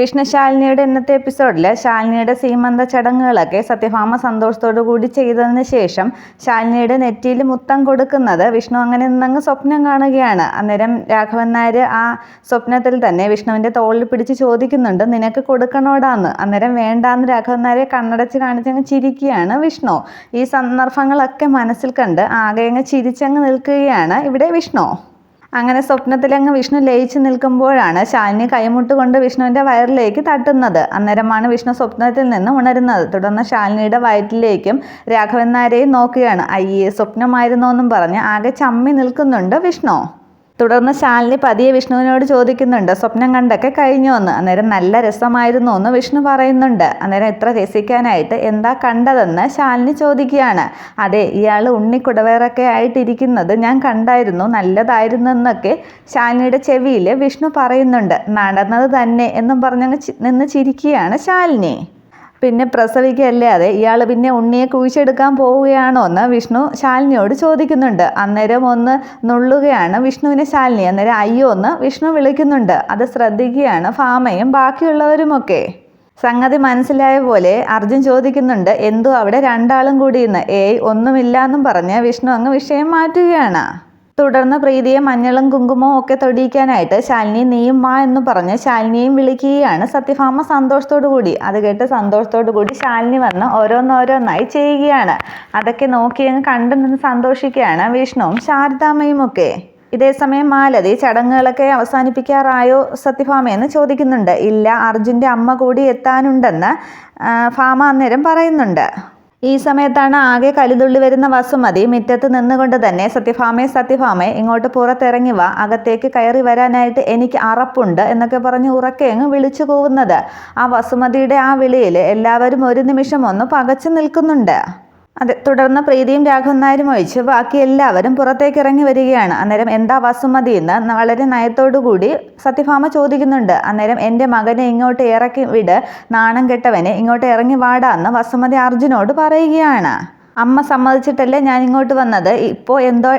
വിഷ്ണു ശാലിനിയുടെ ഇന്നത്തെ എപ്പിസോഡിൽ ശാലിനിയുടെ സീമന്ത ചടങ്ങുകളൊക്കെ സത്യഭാമ സന്തോഷത്തോടു കൂടി ചെയ്തതിന് ശേഷം ശാലിനിയുടെ നെറ്റിയിൽ മുത്തം കൊടുക്കുന്നത് വിഷ്ണു അങ്ങനെ നിന്നങ്ങ് സ്വപ്നം കാണുകയാണ്. അന്നേരം രാഘവൻ നായർ ആ സ്വപ്നത്തിൽ തന്നെ വിഷ്ണുവിന്റെ തോളിൽ പിടിച്ച് ചോദിക്കുന്നുണ്ട് നിനക്ക് കൊടുക്കണോടാന്ന്? അന്നേരം വേണ്ടാന്ന് രാഘവൻ നായരെ കണ്ണടച്ച് കാണിച്ചങ്ങ് ചിരിക്കുകയാണ് വിഷ്ണു. ഈ സന്ദർഭങ്ങളൊക്കെ മനസ്സിൽ കണ്ട് ആകെ അങ്ങ് ചിരിച്ചങ്ങ് നിൽക്കുകയാണ് ഇവിടെ വിഷ്ണു. അങ്ങനെ സ്വപ്നത്തിൽ അങ്ങ് വിഷ്ണു ലയിച്ചു നിൽക്കുമ്പോഴാണ് ശാലിനി കൈമുട്ട് കൊണ്ട് വിഷ്ണുവിന്റെ വയറിലേക്ക് തട്ടുന്നത്. അന്നേരമാണ് വിഷ്ണു സ്വപ്നത്തിൽ നിന്ന് ഉണരുന്നത്. തുടർന്ന് ശാലിനിയുടെ വയറ്റിലേക്കും രാഘവൻ നായരെയും നോക്കുകയാണ്. അയ്യേ സ്വപ്നമായിരുന്നോ എന്നും പറഞ്ഞ് ആകെ ചമ്മി നിൽക്കുന്നുണ്ട് വിഷ്ണു. തുടർന്ന് ശാലിനി പതിയെ വിഷ്ണുവിനോട് ചോദിക്കുന്നുണ്ട് സ്വപ്നം കണ്ടൊക്കെ കഴിഞ്ഞു എന്ന്. അന്നേരം നല്ല രസമായിരുന്നു എന്ന് വിഷ്ണു പറയുന്നുണ്ട്. അന്നേരം ഇത്ര രസിക്കാനായിട്ട് എന്താ കണ്ടതെന്ന് ശാലിനി ചോദിക്കുകയാണ്. അതെ ഇയാൾ ഉണ്ണിക്കുടവേറൊക്കെ ആയിട്ടിരിക്കുന്നത് ഞാൻ കണ്ടായിരുന്നു. നല്ലതായിരുന്നു എന്നൊക്കെ ശാലിനിയുടെ ചെവിയിൽ വിഷ്ണു പറയുന്നുണ്ട്. നടന്നത് തന്നെ എന്നും പറഞ്ഞങ്ങ് നിന്ന് ചിരിക്കുകയാണ് ശാലിനി. പിന്നെ പ്രസവിക്കുകയല്ലേ അതെ ഇയാൾ പിന്നെ ഉണ്ണിയെ കുഴിച്ചെടുക്കാൻ പോവുകയാണോ എന്ന് വിഷ്ണു ശാലിനിയോട് ചോദിക്കുന്നുണ്ട്. അന്നേരം ഒന്ന് നുള്ളുകയാണ് വിഷ്ണുവിനെ ശാലിനി. അന്നേരം അയ്യോ എന്ന് വിഷ്ണു വിളിക്കുന്നുണ്ട്. അത് ശ്രദ്ധിക്കുകയാണ് ഫാമയും ബാക്കിയുള്ളവരുമൊക്കെ. സംഗതി മനസ്സിലായ പോലെ അർജുൻ ചോദിക്കുന്നുണ്ട് എന്തോ അവിടെ രണ്ടാളും കൂടി ഇന്ന്? ഏയ് ഒന്നുമില്ല എന്നും പറഞ്ഞ് വിഷ്ണു അങ്ങ് വിഷയം മാറ്റുകയാണ്. തുടർന്ന് പ്രീതിയെ മഞ്ഞളും കുങ്കുമവും ഒക്കെ തൊടിയിക്കാനായിട്ട് ശാലിനി നീയും മാ എന്ന് പറഞ്ഞ് ശാലിനിയും വിളിക്കുകയാണ്. സത്യഭാമ സന്തോഷത്തോടു കൂടി. അത് കേട്ട് സന്തോഷത്തോടു കൂടി ശാലിനി വന്ന് ഓരോന്നോരോന്നായി ചെയ്യുകയാണ്. അതൊക്കെ നോക്കി അങ്ങ് കണ്ടു നിന്ന് സന്തോഷിക്കുകയാണ് വിഷ്ണുവും ശാരദാമ്മയും ഒക്കെ. ഇതേസമയം മാലതി ചടങ്ങുകളൊക്കെ അവസാനിപ്പിക്കാറായോ സത്യഭാമയെന്ന് ചോദിക്കുന്നുണ്ട്. ഇല്ല അർജുന്റെ അമ്മ കൂടി എത്താനുണ്ടെന്ന് ഭാമ അന്നേരം പറയുന്നുണ്ട്. ഈ സമയത്താണ് ആകെ കലിതുള്ളി വരുന്ന വസുമതി മുറ്റത്ത് നിന്നുകൊണ്ട് തന്നെ സത്യഭാമേ സത്യഭാമേ ഇങ്ങോട്ട് പുറത്തിറങ്ങി വാ. അകത്തേക്ക് കയറി വരാനായിട്ട് എനിക്ക് അറപ്പുണ്ട് എന്നൊക്കെ പറഞ്ഞ് ഉറക്കെ അങ്ങ് വിളിച്ചു പോകുന്നത് ആ വസുമതിയുടെ ആ വിളിയിൽ എല്ലാവരും ഒരു നിമിഷം ഒന്ന് പകച്ചു നിൽക്കുന്നുണ്ട്. അതെ തുടർന്ന് പ്രീതിയും രാഘവൻ നായരും ഒഴിച്ച് ബാക്കി എല്ലാവരും പുറത്തേക്ക് ഇറങ്ങി വരികയാണ്. അന്നേരം എന്താ വസുമതി എന്ന് വളരെ നയത്തോടുകൂടി സത്യഭാമ ചോദിക്കുന്നുണ്ട്. അന്നേരം എന്റെ മകനെ ഇങ്ങോട്ട് ഇറക്കി വിട്. നാണം കെട്ടവനെ ഇങ്ങോട്ട് ഇറങ്ങി വാടാന്ന് വസുമതി അർജുനോട് പറയുകയാണ്. അമ്മ സമ്മതിച്ചിട്ടല്ലേ ഞാൻ ഇങ്ങോട്ട് വന്നത്? ഇപ്പോൾ എന്തോ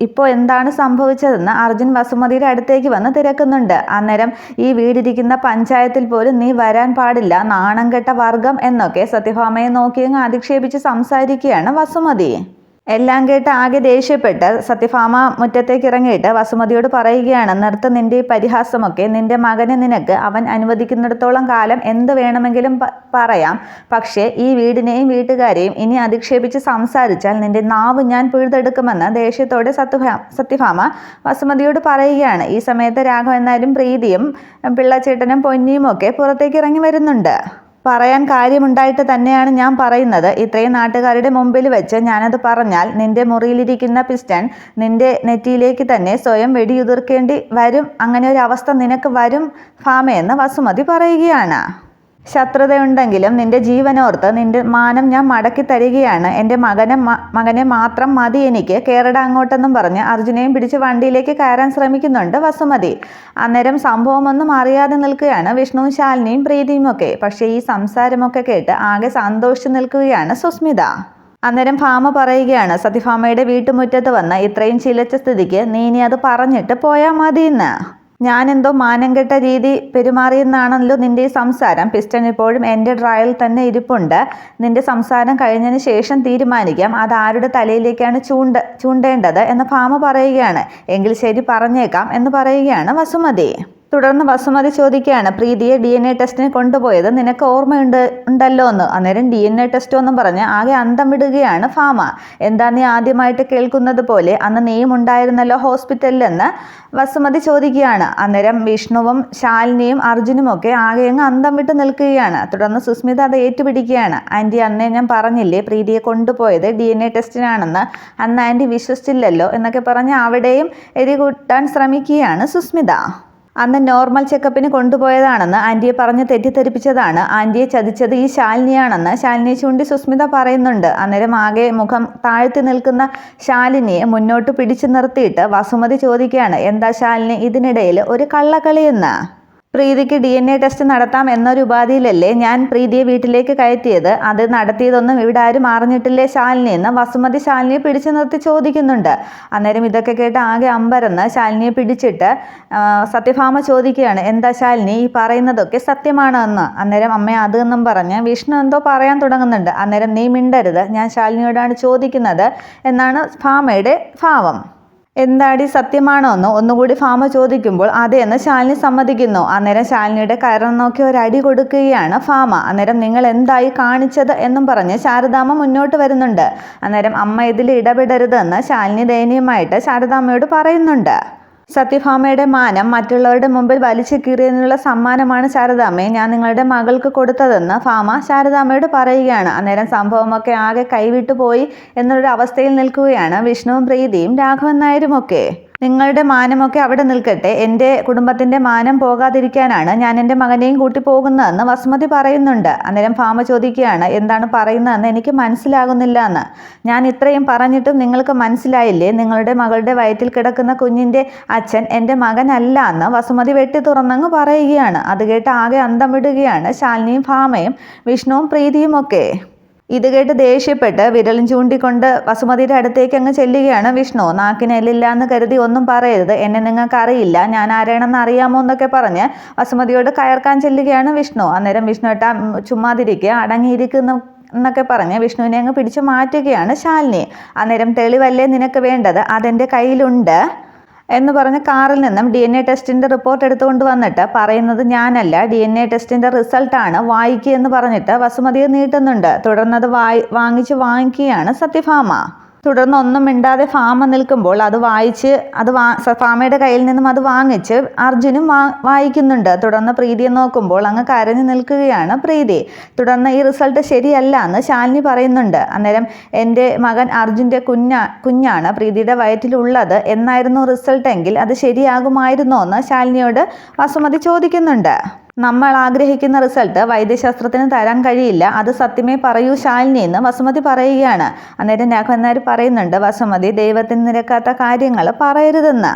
ഇപ്പോൾ എന്താണ് സംഭവിച്ചതെന്ന് അർജുൻ വസുമതിയുടെ അടുത്തേക്ക് വന്ന് തിരക്കുന്നുണ്ട്. അന്നേരം ഈ വീടിരിക്കുന്ന പഞ്ചായത്തിൽ പോലും നീ വരാൻ പാടില്ല. നാണം കെട്ട വർഗം എന്നൊക്കെ സത്യഭാമയെ നോക്കിയങ്ങ് അധിക്ഷേപിച്ച് സംസാരിക്കുകയാണ് വസുമതി. എല്ലാം കേട്ട് ആകെ ദേഷ്യപ്പെട്ട് സത്യഭാമ മുറ്റത്തേക്ക് ഇറങ്ങിയിട്ട് വസുമതിയോട് പറയുകയാണ് നിർത്ത് നിന്റെ ഈ പരിഹാസമൊക്കെ. നിന്റെ മകനെ നിനക്ക് അവൻ അനുവദിക്കുന്നിടത്തോളം കാലം എന്ത് വേണമെങ്കിലും പറയാം. പക്ഷേ ഈ വീടിനെയും വീട്ടുകാരെയും ഇനി അധിക്ഷേപിച്ച് സംസാരിച്ചാൽ നിന്റെ നാവ് ഞാൻ പിഴുതെടുക്കുമെന്ന് ദേഷ്യത്തോടെ സത്യഭാ സത്യഭാമ വസുമതിയോട് പറയുകയാണ്. ഈ സമയത്ത് രാഘവൻ നായരും പ്രീതിയും പിള്ളച്ചേട്ടനും പൊന്നിയും ഒക്കെ പുറത്തേക്ക് ഇറങ്ങി വരുന്നുണ്ട്. പറയാൻ കാര്യമുണ്ടായിട്ട് തന്നെയാണ് ഞാൻ പറയുന്നത്. ഇത്രയും നാട്ടുകാരുടെ മുമ്പിൽ വെച്ച് ഞാനത് പറഞ്ഞാൽ നിന്റെ മുറിയിലിരിക്കുന്ന പിസ്റ്റൺ നിന്റെ നെറ്റിയിലേക്ക് തന്നെ സ്വയം വെടിയുതിർക്കേണ്ടി വരും. അങ്ങനെ ഒരു അവസ്ഥ നിനക്ക് വരും ഫാമയെന്ന് വസുമതി പറയുകയാണ്. ശത്രുതയുണ്ടെങ്കിലും നിന്റെ ജീവനോർത്ത് നിന്റെ മാനം ഞാൻ മടക്കി തരികയാണ്. എന്റെ മകനെ മകനെ മാത്രം മതി എനിക്ക്. കേരട അങ്ങോട്ടെന്നും പറഞ്ഞ് അർജുനെയും പിടിച്ച് വണ്ടിയിലേക്ക് കയറാൻ ശ്രമിക്കുന്നുണ്ട് വസുമതി. അന്നേരം സംഭവമൊന്നും അറിയാതെ നിൽക്കുകയാണ് വിഷ്ണുവും ശാലിനിയും പ്രീതിയും ഒക്കെ. പക്ഷേ ഈ സംസാരമൊക്കെ കേട്ട് ആകെ സന്തോഷിച്ചു നിൽക്കുകയാണ് സുസ്മിത. അന്നേരം ഭാമ പറയുകയാണ് സത്യഭാമയുടെ വീട്ടുമുറ്റത്ത് വന്ന് ഇത്രയും ചിലച്ച സ്ഥിതിക്ക് നീ ഇനി അത് പറഞ്ഞിട്ട് പോയാൽ മതിയെന്ന്. ഞാനെന്തോ മാനം കെട്ട രീതി പെരുമാറിയെന്നാണല്ലോ നിന്റെ ഈ സംസാരം. പിസ്റ്റൺ ഇപ്പോഴും എന്റെ ഡ്രയൽ തന്നെ ഇരിപ്പുണ്ട്. നിന്റെ സംസാരം കഴിഞ്ഞതിന് ശേഷം തീരുമാനിക്കാം. അത് ആരുടെ തലയിലേക്കാണ് ചൂണ്ട ചൂണ്ടേണ്ടത് എന്ന് ഭാമ പറയുകയാണ്. എങ്കിൽ ശരി പറഞ്ഞേക്കാം എന്ന് പറയുകയാണ് വസുമതി. തുടർന്ന് വസുമതി ചോദിക്കുകയാണ് പ്രീതിയെ ഡി എൻ എ ടെസ്റ്റിന് കൊണ്ടുപോയത് നിനക്ക് ഓർമ്മയുണ്ട് ഉണ്ടല്ലോ എന്ന്. അന്നേരം ഡി എൻ എ ടെസ്റ്റോ എന്നും പറഞ്ഞ് ആകെ അന്തം വിടുകയാണ് ഫാമ. എന്താ നീ ആദ്യമായിട്ട് കേൾക്കുന്നത് പോലെ അന്ന് നീയും ഉണ്ടായിരുന്നല്ലോ ഹോസ്പിറ്റലിലെന്ന് വസുമതി ചോദിക്കുകയാണ്. അന്നേരം വിഷ്ണുവും ശാലിനിയും അർജുനും ഒക്കെ ആകെ അങ്ങ് അന്തം വിട്ട് നിൽക്കുകയാണ്. തുടർന്ന് സുസ്മിത അത് ഏറ്റുപിടിക്കുകയാണ്. ആന്റി അന്നേ ഞാൻ പറഞ്ഞില്ലേ പ്രീതിയെ കൊണ്ടുപോയത് ഡി എൻ എ ടെസ്റ്റിനാണെന്ന്? അന്ന് ആന്റി വിശ്വസിച്ചില്ലല്ലോ എന്നൊക്കെ പറഞ്ഞ് അവിടെയും എരികൂട്ടാൻ ശ്രമിക്കുകയാണ് സുസ്മിത. അന്ന് നോർമൽ ചെക്കപ്പിന് കൊണ്ടുപോയതാണെന്ന് ആന്റിയെ പറഞ്ഞ് തെറ്റിദ്ധരിപ്പിച്ചതാണ്. ആന്റിയെ ചതിച്ചത് ഈ ശാലിനിയാണെന്ന് ശാലിനിയെ ചൂണ്ടി സുസ്മിത പറയുന്നുണ്ട്. അന്നേരം ആകെ മുഖം താഴ്ത്തി നിൽക്കുന്ന ശാലിനിയെ മുന്നോട്ട് പിടിച്ചു നിർത്തിയിട്ട് വസുമതി ചോദിക്കുകയാണ് എന്താ ശാലിനി ഇതിനിടയിൽ ഒരു കള്ളക്കളിയെന്ന്? പ്രീതിക്ക് ഡി എൻ എ ടെസ്റ്റ് നടത്താം എന്നൊരു ഉപാധിയിലല്ലേ ഞാൻ പ്രീതിയെ വീട്ടിലേക്ക് കയറ്റിയത്? അത് നടത്തിയതൊന്നും ഇവിടെ ആരും അറിഞ്ഞിട്ടില്ലേ ശാലിനി എന്ന്? വസുമതി ശാലിനിയെ പിടിച്ചു നിർത്തി ചോദിക്കുന്നുണ്ട്. അന്നേരം ഇതൊക്കെ കേട്ട് ആകെ അമ്പരന്ന് ശാലിനിയെ പിടിച്ചിട്ട് സത്യഭാമ ചോദിക്കുകയാണ് എന്താ ശാലിനി ഈ പറയുന്നതൊക്കെ സത്യമാണോ എന്ന്? അന്നേരം അമ്മ അത് എന്നും പറഞ്ഞ് വിഷ്ണു എന്തോ പറയാൻ തുടങ്ങുന്നുണ്ട്. അന്നേരം നീ മിണ്ടരുത്. ഞാൻ ശാലിനിയോടാണ് ചോദിക്കുന്നത് എന്നാണ് ഭാമയുടെ ഭാവം. എന്താടി സത്യമാണോ എന്ന് ഒന്നുകൂടി ഫാമ ചോദിക്കുമ്പോൾ അതെ എന്ന് ശാലിനി സമ്മതിക്കുന്നു. അന്നേരം ശാലിനിയുടെ കയറം നോക്കി ഒരടി കൊടുക്കുകയാണ് ഫാമ. അന്നേരം നിങ്ങൾ എന്തായി കാണിച്ചത് എന്നും പറഞ്ഞ് ശാരദാമ്മ മുന്നോട്ട് വരുന്നുണ്ട്. അന്നേരം അമ്മ ഇതിൽ ഇടപെടരുതെന്ന് ശാലിനി ദയനീയമായിട്ട് ശാരദാമ്മയോട് പറയുന്നുണ്ട്. സത്യഭാമയുടെ മാനം മറ്റുള്ളവരുടെ മുമ്പിൽ വലിച്ചു കീറിയതിനുള്ള സമ്മാനമാണ് ശാരദാമ്മയെ. ഞാൻ നിങ്ങളുടെ മകൾക്ക് കൊടുത്തതെന്ന് ഫാമ ശാരദാമ്മയോട് പറയുകയാണ്. അന്നേരം സംഭവമൊക്കെ ആകെ കൈവിട്ടു പോയി എന്നൊരു അവസ്ഥയിൽ നിൽക്കുകയാണ് വിഷ്ണുവും പ്രീതിയും രാഘവൻ നായരുമൊക്കെ. നിങ്ങളുടെ മാനമൊക്കെ അവിടെ നിൽക്കട്ടെ. എന്റെ കുടുംബത്തിന്റെ മാനം പോകാതിരിക്കാനാണ് ഞാൻ എന്റെ മകനെയും കൂട്ടി പോകുന്നതെന്ന് വസുമതി പറയുന്നുണ്ട്. അന്നേരം ഫാമ ചോദിക്കുകയാണ് എന്താണ് പറയുന്നതെന്ന് എനിക്ക് മനസ്സിലാകുന്നില്ല എന്ന്. ഞാൻ ഇത്രയും പറഞ്ഞിട്ടും നിങ്ങൾക്ക് മനസ്സിലായില്ലേ? നിങ്ങളുടെ മകളുടെ വയറ്റിൽ കിടക്കുന്ന കുഞ്ഞിന്റെ അച്ഛൻ എന്റെ മകനല്ല എന്ന് വസുമതി വെട്ടി തുറന്നങ്ങ് പറയുകയാണ്. അത് കേട്ട് ആകെ അന്തം വിടുകയാണ് ശാലിനിയും ഭാമയും വിഷ്ണുവും പ്രീതിയും ഒക്കെ. ഇത് കേട്ട് ദേഷ്യപ്പെട്ട് വിരലും ചൂണ്ടിക്കൊണ്ട് വസുമതിയുടെ അടുത്തേക്ക് അങ്ങ് ചെല്ലുകയാണ് വിഷ്ണു. നാക്കിനെല്ലില്ല എന്ന് കരുതി ഒന്നും പറയരുത്. എന്നെ നിങ്ങൾക്ക് അറിയില്ല. ഞാൻ ആരാണെന്ന് അറിയാമോ എന്നൊക്കെ പറഞ്ഞ് വസുമതിയോട് കയർക്കാൻ ചെല്ലുകയാണ് വിഷ്ണു. അന്നേരം വിഷ്ണു ഏട്ടാ ചുമ്മാതിരിക്കുക അടങ്ങിയിരിക്കുന്ന എന്നൊക്കെ പറഞ്ഞ് വിഷ്ണുവിനെ അങ്ങ് പിടിച്ചു മാറ്റുകയാണ് ശാലിനി. അന്നേരം തെളിവല്ലേ നിനക്ക് വേണ്ടത്? അതെന്റെ കയ്യിലുണ്ട്. എന്ന് പറഞ്ഞ് കാറിൽ നിന്നും ഡി എൻ എ ടെസ്റ്റിന്റെ റിപ്പോർട്ട് എടുത്തുകൊണ്ട് വന്നിട്ട് പറയുന്നത് ഞാനല്ല. ഡി എൻ എ ടെസ്റ്റിന്റെ റിസൾട്ടാണ് വായിക്കുക എന്ന് പറഞ്ഞിട്ട് വസുമതിയെ നീട്ടുന്നുണ്ട്. തുടർന്നത് വായി വാങ്ങിച്ച് വാങ്ങിക്കുകയാണ് സത്യഭാമ. തുടർന്ന് ഒന്നും മിണ്ടാതെ ഫാമ നിൽക്കുമ്പോൾ അത് വായിച്ച് അത് വാ ഫാമയുടെ കയ്യിൽ നിന്നും അത് വാങ്ങിച്ച് അർജുനും വാ വായിക്കുന്നുണ്ട്. തുടർന്ന് പ്രീതിയെ നോക്കുമ്പോൾ അങ്ങ് കരഞ്ഞു നിൽക്കുകയാണ് പ്രീതി. തുടർന്ന് ഈ റിസൾട്ട് ശരിയല്ല എന്ന് ശാലിനി പറയുന്നുണ്ട്. അന്നേരം എന്റെ മകൻ അർജുന്റെ കുഞ്ഞ കുഞ്ഞാണ് പ്രീതിയുടെ വയറ്റിലുള്ളത് എന്നായിരുന്നു റിസൾട്ട് എങ്കിൽ അത് ശരിയാകുമായിരുന്നോ എന്ന് ശാലിനിയോട് വസുമതി ചോദിക്കുന്നുണ്ട്. നമ്മൾ ആഗ്രഹിക്കുന്ന റിസൾട്ട് വൈദ്യശാസ്ത്രത്തിന് തരാൻ കഴിയില്ല. അത് സത്യമേ പറയൂ ശാലിനി എന്ന് വസുമതി പറയുകയാണ്. അന്നേരം നായർ പറയുന്നുണ്ട് വസുമതി ദൈവത്തിന് നിരക്കാത്ത കാര്യങ്ങൾ പറയരുതെന്ന്.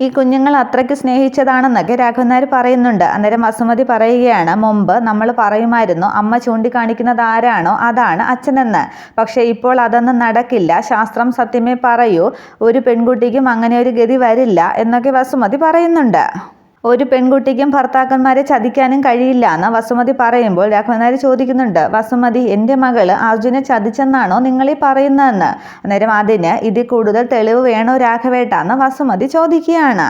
ഈ കുഞ്ഞുങ്ങൾ അത്രയ്ക്ക് സ്നേഹിച്ചതാണെന്നൊക്കെ രാഘവൻ പറയുന്നുണ്ട്. അന്നേരം വസുമതി പറയുകയാണ് മുമ്പ് നമ്മൾ പറയുമായിരുന്നു അമ്മ ചൂണ്ടിക്കാണിക്കുന്നത് ആരാണോ അതാണ് അച്ഛനെന്ന്. പക്ഷേ ഇപ്പോൾ അതൊന്നും നടക്കില്ല. ശാസ്ത്രം സത്യമേ പറയൂ ഒരു പെൺകുട്ടിക്കും അങ്ങനെ ഒരു ഗതി വരില്ല എന്നൊക്കെ വസുമതി പറയുന്നുണ്ട്. ഒരു പെൺകുട്ടിക്കും ഭർത്താക്കന്മാരെ ചതിക്കാനും കഴിയില്ല എന്ന് വസുമതി പറയുമ്പോൾ രാഘവനാരി ചോദിക്കുന്നുണ്ട് വസുമതി എന്റെ മകൾ അർജുനെ ചതിച്ചെന്നാണോ നിങ്ങൾ ഈ പറയുന്നതെന്ന്? അന്നേരം അതിന് ഇതിൽ കൂടുതൽ തെളിവ് വേണോ രാഘവേട്ട? എന്ന് വസുമതി ചോദിക്കുകയാണ്.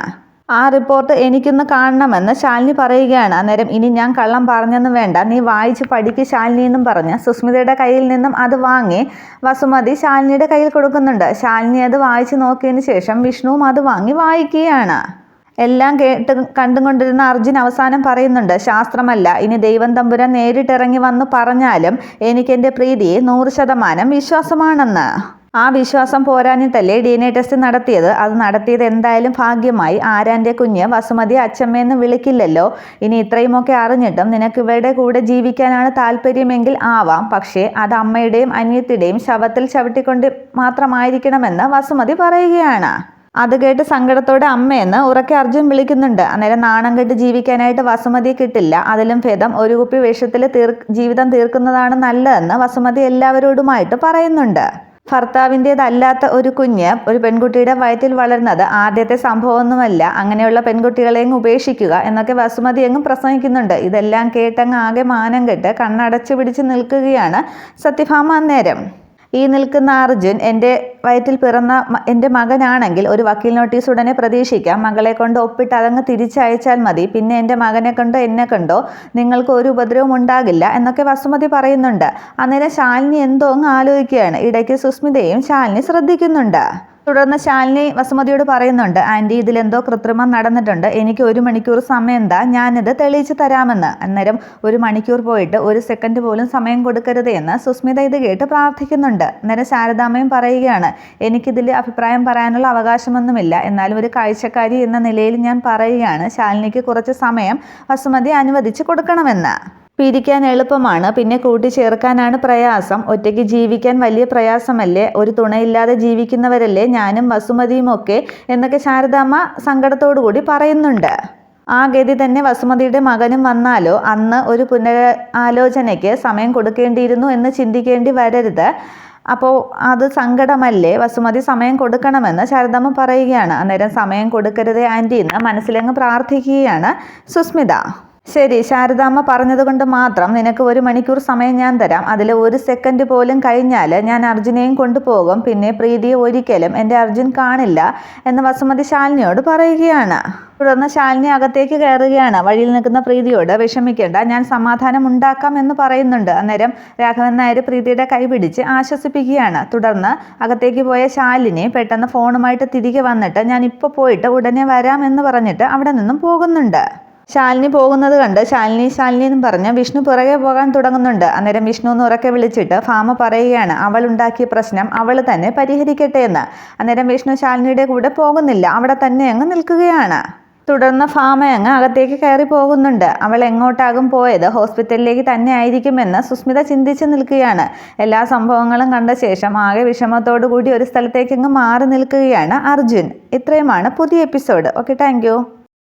ആ റിപ്പോർട്ട് എനിക്കൊന്ന് കാണണമെന്ന് ശാലിനി പറയുകയാണ്. അന്നേരം ഇനി ഞാൻ കള്ളം പറഞ്ഞെന്ന് വേണ്ട. നീ വായിച്ച് പഠിക്ക് ശാലിനി എന്നും പറഞ്ഞ്. സുസ്മിതയുടെ കയ്യിൽ നിന്നും അത് വാങ്ങി. വസുമതി ശാലിനിയുടെ കയ്യിൽ കൊടുക്കുന്നുണ്ട്. ശാലിനി അത് വായിച്ച് നോക്കിയതിന് ശേഷം വിഷ്ണുവും അത് വാങ്ങി വായിക്കുകയാണ്. എല്ലാം കേട്ട് കണ്ടും കൊണ്ടിരുന്ന അർജുൻ അവസാനം പറയുന്നുണ്ട് ശാസ്ത്രമല്ല ഇനി ദൈവം തമ്പുരാൻ നേരിട്ടിറങ്ങി വന്ന് പറഞ്ഞാലും എനിക്കെന്റെ പ്രീതിയെ നൂറ് ശതമാനം വിശ്വാസമാണെന്ന്. ആ വിശ്വാസം പോരാഞ്ഞിട്ടല്ലേ ഡി എൻ എ ടെസ്റ്റ് നടത്തിയത്? അത് നടത്തിയത് എന്തായാലും ഭാഗ്യമായി. ആരാന്റെ കുഞ്ഞ്? വസുമതി അച്ചമ്മയെന്ന് വിളിക്കില്ലല്ലോ. ഇനി ഇത്രയുമൊക്കെ അറിഞ്ഞിട്ടും നിനക്ക് ഇവരുടെ കൂടെ ജീവിക്കാനാണ് താല്പര്യമെങ്കിൽ ആവാം. പക്ഷേ അത് അമ്മയുടെയും അനിയത്തിയുടെയും ശവത്തിൽ ചവിട്ടിക്കൊണ്ട് മാത്രമായിരിക്കണമെന്ന് വസുമതി പറയുകയാണ്. അത് കേട്ട് സങ്കടത്തോടെ അമ്മയെന്ന് ഉറക്കെ അർജുൻ വിളിക്കുന്നുണ്ട്. അന്നേരം നാണം കെട്ട് ജീവിക്കാനായിട്ട് വസുമതി കിട്ടില്ല. അതിലും ഭേദം ഒരു കുപ്പി വിഷത്തിൽ തീർ ജീവിതം തീർക്കുന്നതാണ് നല്ലതെന്ന് വസുമതി എല്ലാവരോടുമായിട്ട് പറയുന്നുണ്ട്. ഭർത്താവിന്റേതല്ലാത്ത ഒരു കുഞ്ഞ് ഒരു പെൺകുട്ടിയുടെ വയറ്റിൽ വളരുന്നത് ആദ്യത്തെ സംഭവമൊന്നുമല്ല. അങ്ങനെയുള്ള പെൺകുട്ടികളെ അങ്ങ് ഉപേക്ഷിക്കുക എന്നൊക്കെ വസുമതി അങ്ങ് പ്രസംഗിക്കുന്നുണ്ട്. ഇതെല്ലാം കേട്ടങ്ങ് ആകെ മാനം കെട്ട് കണ്ണടച്ചു പിടിച്ച് നിൽക്കുകയാണ് സത്യഭാമ അന്നേരം. ഈ നിൽക്കുന്ന അർജുൻ എന്റെ വയറ്റിൽ പിറന്ന എന്റെ മകനാണെങ്കിൽ ഒരു വക്കീൽ നോട്ടീസ് ഉടനെ പ്രതീക്ഷിക്കാം. മകളെ കൊണ്ട് ഒപ്പിട്ട് അതങ്ങ് തിരിച്ചയച്ചാൽ മതി. പിന്നെ എന്റെ മകനെ കണ്ടോ എന്നെ കണ്ടോ നിങ്ങൾക്ക് ഒരു ഉപദ്രവം ഉണ്ടാകില്ല എന്നൊക്കെ വസുമതി പറയുന്നുണ്ട്. അന്നേരം ശാലിനി എന്തോ അങ്ങ് ആലോചിക്കുകയാണ്. ഇടയ്ക്ക് സുസ്മിതയും ശാലിനി ശ്രദ്ധിക്കുന്നുണ്ട്. തുടർന്ന് ശാലിനി വസുമതിയോട് പറയുന്നുണ്ട് ആന്റി ഇതിലെന്തോ കൃത്രിമം നടന്നിട്ടുണ്ട്. എനിക്ക് ഒരു മണിക്കൂർ സമയം എന്താ? ഞാനിത് തെളിയിച്ചു തരാമെന്ന്. അന്നേരം ഒരു മണിക്കൂർ പോയിട്ട് ഒരു സെക്കൻഡ് പോലും സമയം കൊടുക്കരുത് എന്ന് സുസ്മിത ഇത് കേട്ട് പ്രാർത്ഥിക്കുന്നുണ്ട്. അന്നേരം ശാരദാമ്മയും പറയുകയാണ് എനിക്കിതിൽ അഭിപ്രായം പറയാനുള്ള അവകാശമൊന്നുമില്ല. എന്നാലും ഒരു കാഴ്ചക്കാരി എന്ന നിലയിൽ ഞാൻ പറയുകയാണ് ശാലിനിക്ക് കുറച്ച് സമയം വസുമതി അനുവദിച്ച് കൊടുക്കണമെന്ന്. പിരിക്കാൻ എളുപ്പമാണ്. പിന്നെ കൂട്ടിച്ചേർക്കാനാണ് പ്രയാസം. ഒറ്റയ്ക്ക് ജീവിക്കാൻ വലിയ പ്രയാസമല്ലേ? ഒരു തുണയില്ലാതെ ജീവിക്കുന്നവരല്ലേ? ഞാനും വസുമതിയും ഒക്കെ എന്നൊക്കെ ശാരദാമ്മ സങ്കടത്തോടു കൂടി പറയുന്നുണ്ട്. ആ ഗതി തന്നെ വസുമതിയുടെ മകനും വന്നാലോ? അന്ന് ഒരു പുനരാലോചനയ്ക്ക് സമയം കൊടുക്കേണ്ടിയിരുന്നു എന്ന് ചിന്തിക്കേണ്ടി വരരുത്. അപ്പോൾ അത് സങ്കടമല്ലേ? വസുമതി സമയം കൊടുക്കണമെന്ന് ശാരദാമ്മ പറയുകയാണ്. അന്നേരം സമയം കൊടുക്കരുതേ ആന്റി എന്ന് മനസ്സിലങ്ങ് പ്രാർത്ഥിക്കുകയാണ് സുസ്മിത. ശരി ശാരദാമ്മ പറഞ്ഞതുകൊണ്ട് മാത്രം നിനക്ക് ഒരു മണിക്കൂർ സമയം ഞാൻ തരാം. അതിൽ ഒരു സെക്കൻഡ് പോലും കഴിഞ്ഞാൽ ഞാൻ അർജുനെയും കൊണ്ടുപോകും. പിന്നെ പ്രീതിയെ ഒരിക്കലും എന്റെ അർജുൻ കാണില്ല എന്ന് വസുമതി ശാലിനിയോട് പറയുകയാണ്. തുടർന്ന് ശാലിനി അകത്തേക്ക് കയറുകയാണ്. വഴിയിൽ നിൽക്കുന്ന പ്രീതിയോട് വിഷമിക്കേണ്ട ഞാൻ സമാധാനം ഉണ്ടാക്കാം എന്ന് പറയുന്നുണ്ട്. അന്നേരം രാഘവൻ നായർ പ്രീതിയുടെ കൈ പിടിച്ച് ആശ്വസിപ്പിക്കുകയാണ്. തുടർന്ന് അകത്തേക്ക് പോയ ശാലിനി പെട്ടെന്ന് ഫോണുമായിട്ട് തിരികെ വന്നിട്ട് ഞാൻ ഇപ്പോൾ പോയിട്ട് ഉടനെ വരാം എന്ന് പറഞ്ഞിട്ട് അവിടെ നിന്നും പോകുന്നുണ്ട്. ശാലിനി പോകുന്നത് കണ്ട് ശാലിനി ശാലിനി എന്നും പറഞ്ഞ് വിഷ്ണു പുറകെ പോകാൻ തുടങ്ങുന്നുണ്ട്. അന്നേരം വിഷ്ണു എന്ന് ഉറക്കെ വിളിച്ചിട്ട് ഫാമ പറയുകയാണ് അവൾ ഉണ്ടാക്കിയ പ്രശ്നം അവൾ തന്നെ പരിഹരിക്കട്ടെ എന്ന്. അന്നേരം വിഷ്ണു ശാലിനിയുടെ കൂടെ പോകുന്നില്ല അവിടെ തന്നെ അങ്ങ് നിൽക്കുകയാണ്. തുടർന്ന് ഫാമ അങ്ങ് അകത്തേക്ക് കയറി പോകുന്നുണ്ട്. അവൾ എങ്ങോട്ടാകും പോയത്? ഹോസ്പിറ്റലിലേക്ക് തന്നെ ആയിരിക്കുമെന്ന് സുസ്മിത ചിന്തിച്ച് നിൽക്കുകയാണ്. എല്ലാ സംഭവങ്ങളും കണ്ട ശേഷം ആകെ വിഷമത്തോടു കൂടി ഒരു സ്ഥലത്തേക്ക് അങ്ങ് മാറി നിൽക്കുകയാണ് അർജുൻ. ഇത്രയുമാണ് പുതിയ എപ്പിസോഡ്. Okay thank